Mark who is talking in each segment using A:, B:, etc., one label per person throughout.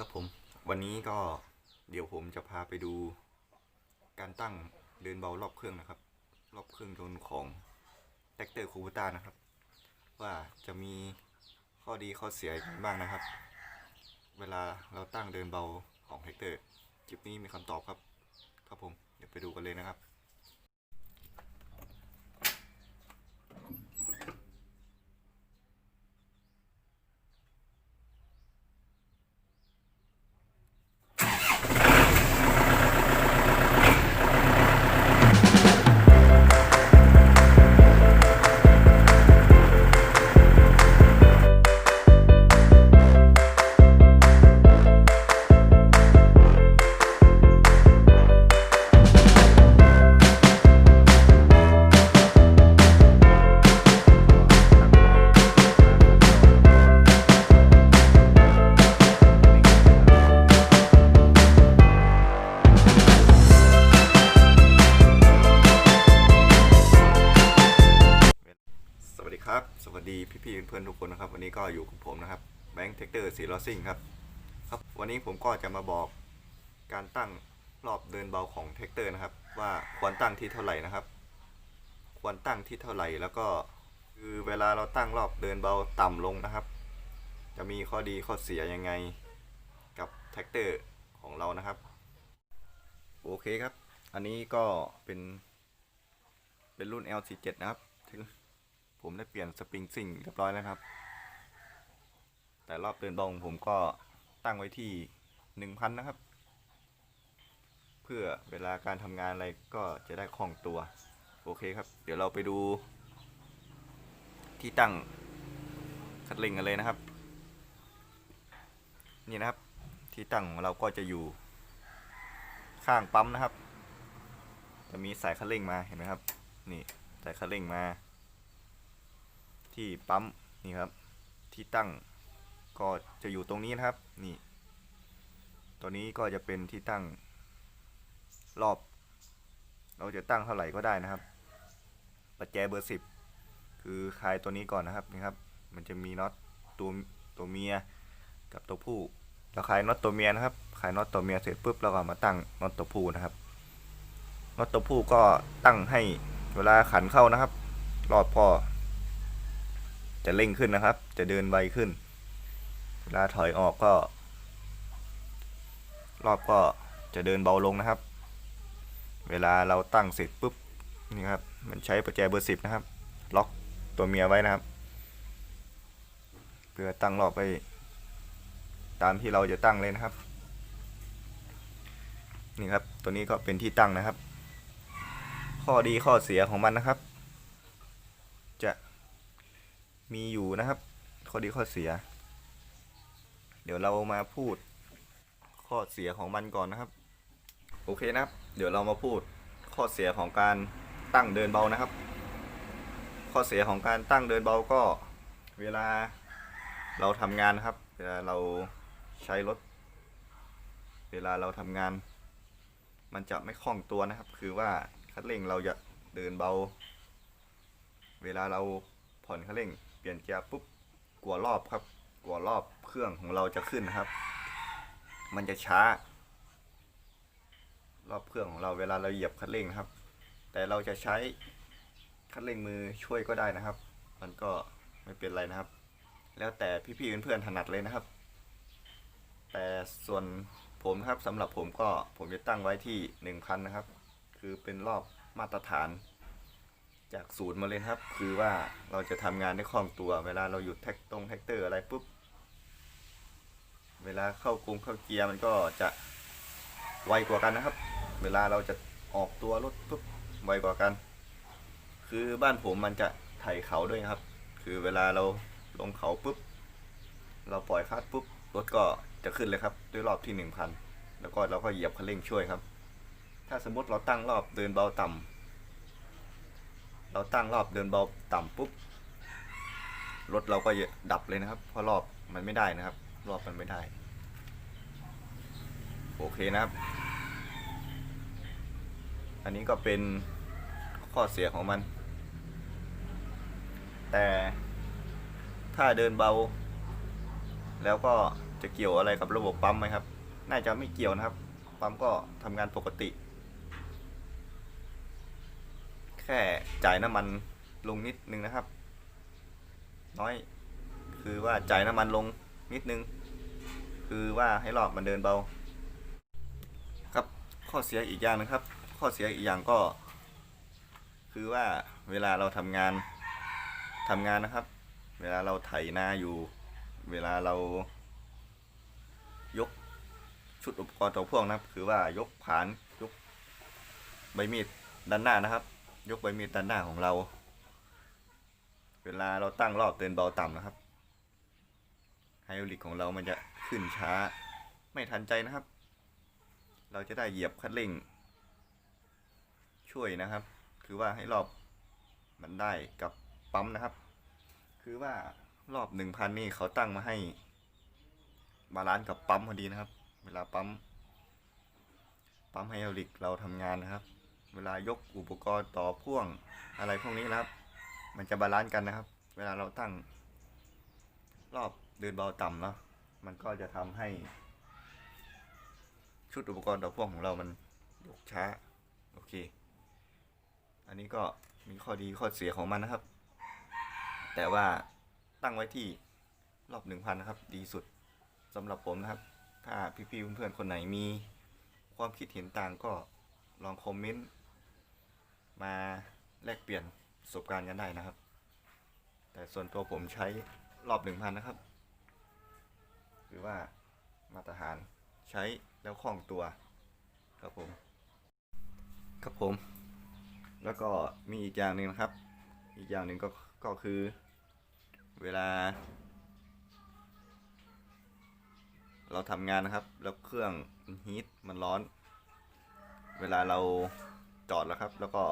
A: ครับผม วันนี้ก็เดี๋ยวผมจะพาไปดูการตั้งเดินเบารอบเครื่องนะครับ รอบเครื่องยนต์ของแท็กเตอร์คูบูต้านะครับ ว่าจะมีข้อดีข้อเสียยังไงบ้างนะครับ เวลาเราตั้งเดินเบาของแท็กเตอร์คลิปนี้มีคำตอบครับ ครับผม เดี๋ยวไปดูกันเลยนะครับ แบงค์เทคเตอร์สีลอซิ่งครับครับ วันนี้ผมก็จะมาบอกการตั้งรอบเดินเบาของเทคเตอร์นะครับ ว่าควรตั้งที่เท่าไหร่นะครับ ควรตั้งที่เท่าไหร่แล้วก็คือเวลาเราตั้งรอบเดินเบาต่ำลงนะครับ จะมีข้อดีข้อเสียยังไงกับแท็กเตอร์ของเรานะครับ โอเคครับ อันนี้ก็เป็นเป็นรุ่น L47 นะครับ ผมได้เปลี่ยนสปริงซิ่งเรียบร้อยแล้วครับ แต่รอบเดินบอลของผมก็ตั้งไว้ที่หนึ่งพันนะครับ เพื่อเวลาการทำงานอะไรก็จะได้คล่องตัว โอเคครับ เดี๋ยวเราไปดู ที่ตั้งคัดเร่งกันเลยนะครับ นี่นะครับ ที่ตั้งของเราก็จะอยู่ ข้างปั๊มนะครับ จะมีสายคัดเร่งมาเห็นไหมครับ นี่สายคัดเร่งมา ที่ปั๊มนี่ครับ ที่ตั้ง ก็จะอยู่ตรงนี้นะครับ นี่ ตัวนี้ก็จะเป็นที่ตั้งรอบ เราจะตั้งเท่าไหร่ก็ได้นะครับ ประแจเบอร์สิบคือคลายตัวนี้ก่อนนะครับนี่ครับ มันจะมีน็อตตัวตัวเมียกับตัวผู้ เราคลายน็อตตัวเมียนะครับ คลายน็อตตัวเมียเสร็จปุ๊บเราก็มาตั้งน็อตตัวผู้นะครับ น็อตตัวผู้ก็ตั้งให้เวลาขันเข้านะครับ รอบก็จะเร่งขึ้นนะครับ จะเดินไวขึ้น เวลาถอยออกก็ รอบก็จะเดินเบาลงนะครับ เวลาเราตั้งเสร็จปุ๊บนี่ครับ มันใช้ประแจเบอร์สิบนะครับ ล็อกตัวเมียไว้นะครับ เพื่อตั้งรอบไป ตามที่เราจะตั้งเลยนะครับ นี่ครับ ตัวนี้ก็เป็นที่ตั้งนะครับ ข้อดีข้อเสียของมันนะครับ จะมีอยู่นะครับ ข้อดีข้อเสีย เดี๋ยวเรามาพูดข้อเสียของมันก่อนนะครับ โอเคนะครับ เดี๋ยวเรามาพูดข้อเสียของการตั้งเดินเบานะครับ ข้อเสียของการตั้งเดินเบาก็เวลาเราทำงานนะครับ เวลาเราใช้รถ เวลาเราทำงาน มันจะไม่คล่องตัวนะครับ คือว่าคันเร่งเราจะเดินเบา เวลาเราผ่อนคันเร่ง เปลี่ยนเกียร์ปุ๊บกลัวรอบครับ กลัวรอบเครื่องของเราจะขึ้นนะครับ มันจะช้า รอบเครื่องของเราเวลาเราเหยียบคันเร่งนะครับ แต่เราจะใช้คันเร่งมือช่วยก็ได้นะครับ มันก็ไม่เป็นไรนะครับ แล้วแต่พี่ๆเพื่อนๆถนัดเลยนะครับ แต่ส่วนผมนะครับสำหรับผมก็ผมจะตั้งไว้ที่หนึ่งพันนะครับ คือเป็นรอบมาตรฐานจากศูนย์มาเลยครับ คือว่าเราจะทำงานได้คล่องตัว เวลาเราหยุดแท็กตรงแท็กเตอร์อะไรปุ๊บ เวลาเข้ากรุงเข้าเกียร์มันก็จะไวกว่ากันนะครับ เวลาเราจะออกตัวรถปุ๊บไวกว่ากัน คือบ้านผมมันจะไถเขาด้วยนะครับ คือเวลาเราลงเขาปุ๊บ เราปล่อยคลัดปุ๊บรถก็จะขึ้นเลยครับ ด้วยรอบที่หนึ่งพันแล้วก็เราก็เหยียบคันเร่งช่วยครับ ถ้าสมมติเราตั้งรอบเดินเบาต่ำเราตั้งรอบเดินเบาต่ำปุ๊บรถเราก็จะดับเลยนะครับ เพราะรอบมันไม่ได้นะครับ รอบมันไม่ได้ โอเคนะครับ อันนี้ก็เป็นข้อเสียของมัน แต่ถ้าเดินเบา แล้วก็จะจะเกี่ยวอะไรกับระบบปั๊มไหมครับ น่าจะไม่เกี่ยวนะครับ ปั๊มก็ทำงานปกติ แค่จ่ายน้ำมันลงนิดนึงนะครับ น้อย คือว่าจ่ายน้ำมันลงนิดนึง คือว่าให้รอบมันเดินเบา ครับ ข้อเสียอีกอย่างนะครับ ข้อเสียอีกอย่างก็ คือว่าเวลาเราทำงานทำงานนะครับ เวลาเราไถนาอยู่ เวลาเรา ยกชุดอุปกรณ์ตัวพ่วงนะครับ คือว่ายกผานยกใบมีดด้านหน้านะครับ ยกใบมีดด้านหน้าของเรา เวลาเราตั้งรอบเดินเบาต่ำนะครับ ไฮดรอลิกของเรามันจะขึ้นช้า ไม่ทันใจนะครับ เราจะได้เหยียบคันเร่ง ช่วยนะครับ คือว่าให้รอบมันได้กับปั๊มนะครับ คือว่ารอบหนึ่งพันนี่เขาตั้งมาให้บาลานซ์กับปั๊มพอดีนะครับ เวลาปั๊ม ปั๊มไฮดรอลิกเราทำงานนะครับ เวลายกอุปกรณ์ต่อพ่วงอะไรพวกนี้นะครับ มันจะบาลานซ์กันนะครับ เวลาเราตั้งรอบ เดินเบาต่ำเนาะมันก็จะทำให้ ชุดอุปกรณ์ต่อพ่วงของเรามันยกช้า โอเค อันนี้ก็มีข้อดีข้อเสียของมันนะครับ แต่ว่าตั้งไว้ที่รอบหนึ่งพันนะครับ ดีสุดสำหรับผมนะครับ ถ้าพี่ๆเพื่อนๆคนไหนมีความคิดเห็นต่างก็ลองคอมเมนต์มาแลกเปลี่ยนประสบการณ์กันได้นะครับ แต่ส่วนตัวผมใช้รอบหนึ่งพันนะครับ หรือว่ามาตรฐานใช้แล้วคล่องตัวครับผมครับผม แล้วก็มีอีกอย่างหนึ่งนะครับ อีกอย่างหนึ่งก็ก็คือเวลา เราทำงานนะครับ แล้วเครื่องมันฮีทมันร้อน เวลาเราจอดแล้วครับ แล้วก็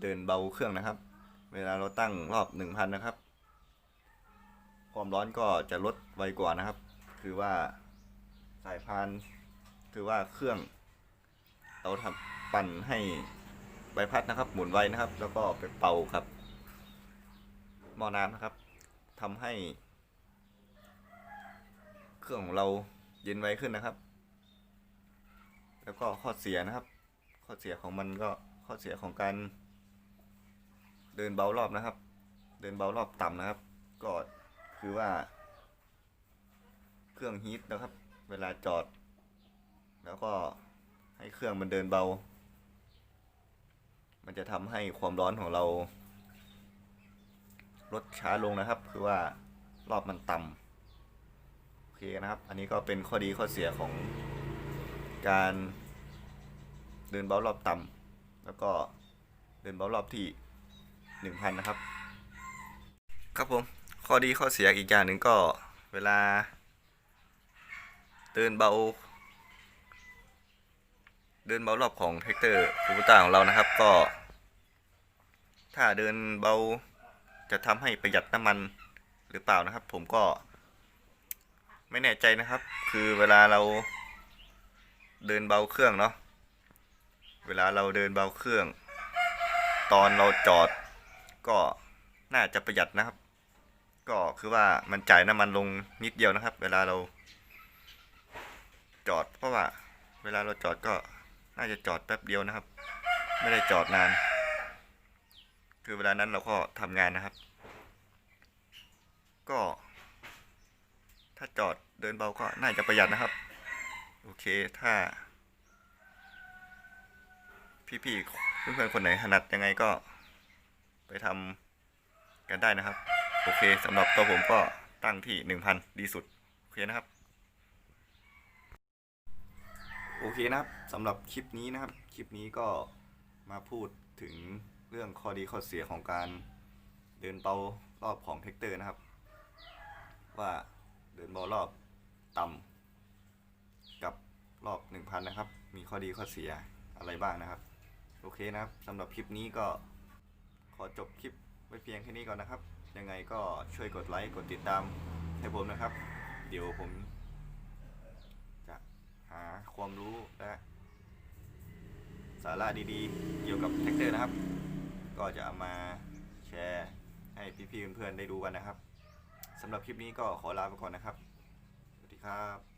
A: เดินเบาเครื่องนะครับ เวลาเราตั้งรอบหนึ่งพันนะครับ ความร้อนก็จะลดไวกว่านะครับ คือว่าสายพานคือว่าเครื่อง เราทำปั่นให้ใบพัดนะครับ หมุนไวนะครับ แล้วก็ไปเป่าครับหม้อน้ำนะครับทำให้ เครื่องของเราเย็นไวขึ้นนะครับ แล้วก็ข้อเสียนะครับ ข้อเสียของมันก็ข้อเสียของการเดินเบารอบนะครับ เดินเบารอบต่ำนะครับ ก็ คือว่า เครื่องฮีทนะครับ เวลาจอด แล้วก็ให้เครื่องมันเดินเบา มันจะทำให้ความร้อนของเรา ลดช้าลงนะครับ คือว่ารอบมันต่ำโอเคนะครับ อันนี้ก็เป็นข้อดีข้อเสียของการเดินเบารอบต่ำแล้วก็เดินเบารอบที่หนึ่งพันนะครับ ครับผม ข้อดีข้อเสียอีกอย่างหนึ่งก็เวลาเดินเบา เดินเบารอบของแท็กเตอร์ฟูบุต้าของเรานะครับ ก็ ถ้าเดินเบาจะทำให้ประหยัดน้ำมันหรือเปล่านะครับ ผมก็ ไม่แน่ใจนะครับ คือเวลาเราเดินเบาเครื่องเนาะเวลาเราเดินเบาเครื่อง ตอนเราจอดก็น่าจะประหยัดนะครับ ก็คือว่ามันจ่ายน้ำมันลงนิดเดียวนะครับ เวลาเรา จอด เพราะว่า เวลาเราจอดก็น่าจะจอดแป๊บเดียวนะครับ ไม่ได้จอดนาน คือเวลานั้นเราก็ทำงานนะครับ ก็ ถ้าจอดเดินเบาก็น่าจะประหยัดนะครับ โอเคถ้า พี่ๆเพื่อนๆคนไหนถนัดยังไงก็ไปทำกันได้นะครับ โอเคสำหรับตัวผมก็ตั้งที่หนึ่งพันดีสุด โอเคนะครับ โอเคนะครับสำหรับคลิปนี้นะครับ คลิปนี้ก็มาพูดถึงเรื่องข้อดีข้อเสียของการเดินเบารอบของเทคเตอร์นะครับ ว่าเดินเบารอบต่ำกับรอบ 1,000 นะครับ มีข้อดีข้อเสียอะไรบ้างนะครับ โอเคนะครับสำหรับคลิปนี้ก็ขอจบคลิปไว้เพียงแค่นี้ก่อนนะครับ ยังไงก็ช่วยกดไลค์กดติดตามให้ผมนะครับ เดี๋ยวผมจะหาความรู้และสาระดีๆ เกี่ยวกับแท็กเตอร์นะครับ ก็จะเอามาแชร์ให้พี่ๆเพื่อนๆได้ดูกันนะครับสำหรับคลิปนี้ก็ขอลาไปก่อนนะครับ สวัสดีครับ